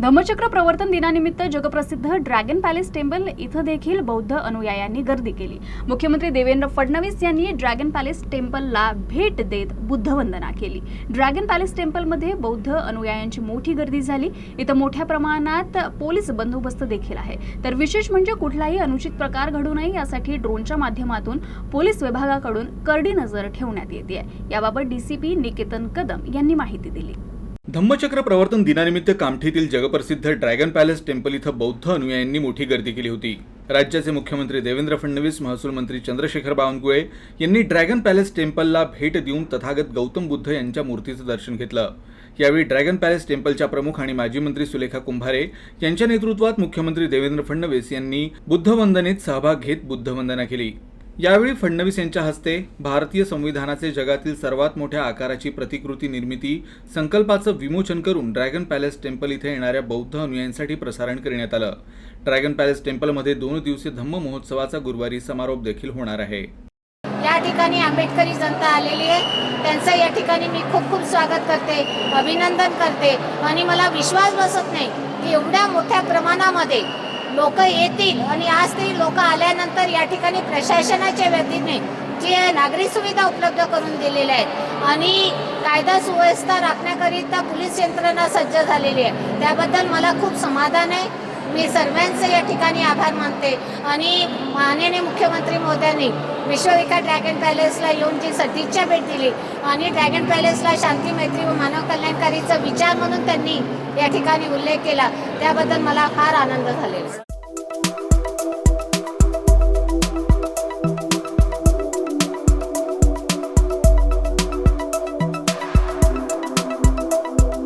धम्मचक्र प्रवर्तन दिनानिमित्त जगप्रसिद्ध dragon palace temple इथं देखील बौद्ध अनुयायांनी गर्दी केली. मुख्यमंत्री देवेंद्र फडणवीस यांनी ड्रॅगन पॅलेस टेम्पलला भेट देत बुद्धवंदना केली. ड्रॅगन पॅलेस टेम्पलमध्ये बौद्ध अनुयायांची मोठी गर्दी झाली. इथं मोठ्या प्रमाणात पोलीस बंदोबस्त देखील आहे. तर विशेष म्हणजे कुठलाही अनुचित प्रकार घडू नये यासाठी ड्रोनच्या माध्यमातून पोलीस विभागाकडून करडी नजर ठेवण्यात येते याबाबत डीसीपी निकेतन कदम यांनी माहिती दिली. धम्मचक्र प्रवर्तन दिनानिमित्त कामठीतील जगप्रसिद्ध ड्रॅगन पॅलेस टेम्पल इथं बौद्ध अनुयायांनी मोठी गर्दी केली होती. राज्याचे मुख्यमंत्री देवेंद्र फडणवीस महसूल मंत्री चंद्रशेखर बावनकुळे यांनी ड्रॅगन पॅलेस टेम्पलला भेट देऊन तथागत गौतम बुद्ध यांच्या मूर्तीचं दर्शन घेतलं. यावेळी ड्रॅगन पॅलेस टेम्पलच्या प्रमुख आणि माजी मंत्री सुलेखा कुंभारे यांच्या नेतृत्वात मुख्यमंत्री देवेंद्र फडणवीस यांनी बुद्धवंदनेत सहभाग घेत बुद्धवंदना केली. यावेळी फडणवीस यांच्या हस्ते भारतीय संविधानाचे जगातील सर्वात मोठ्या आकाराची प्रतिकृती निर्मिती संकल्पाचं विमोचन करून ड्रॅगन पॅलेस टेम्पल इथे येणाऱ्या बौद्ध अनुयायांसाठी प्रसारण करण्यात आलं. ड्रॅगन पॅलेस टेम्पलमध्ये दोन दिवसीय धम्म महोत्सवाचा गुरुवारी समारोप देखील होणार आहे. या ठिकाणी आंबेडकरी जनता आलेली आहे. त्यांचं या ठिकाणी मी खूप खूप स्वागत करते अभिनंदन करते. आणि मला विश्वास बसत नाही की एवढ्या मोठ्या प्रमाणामध्ये लोक येतील आणि आज ते लोक आल्यानंतर या ठिकाणी प्रशासनाच्या व्यक्तीने जे नागरी सुविधा उपलब्ध करून दिलेल्या आहेत आणि कायदा सुव्यवस्था राखण्याकरिता पोलीस यंत्रणा सज्ज झालेली आहे. त्याबद्दल मला खूप समाधान आहे. मी सर्वांचे या ठिकाणी आभार मानते आणि माननीय मुख्यमंत्री महोदयांनी विश्वविख्यात ड्रॅगन पॅलेसला येऊन जी सदिच्छा भेट दिली आणि ड्रॅगन पॅलेसला शांती मैत्री व मानव कल्याणकारीचा विचार म्हणून त्यांनी या ठिकाणी उल्लेख केला. त्याबद्दल मला फार आनंद झालेला आहे.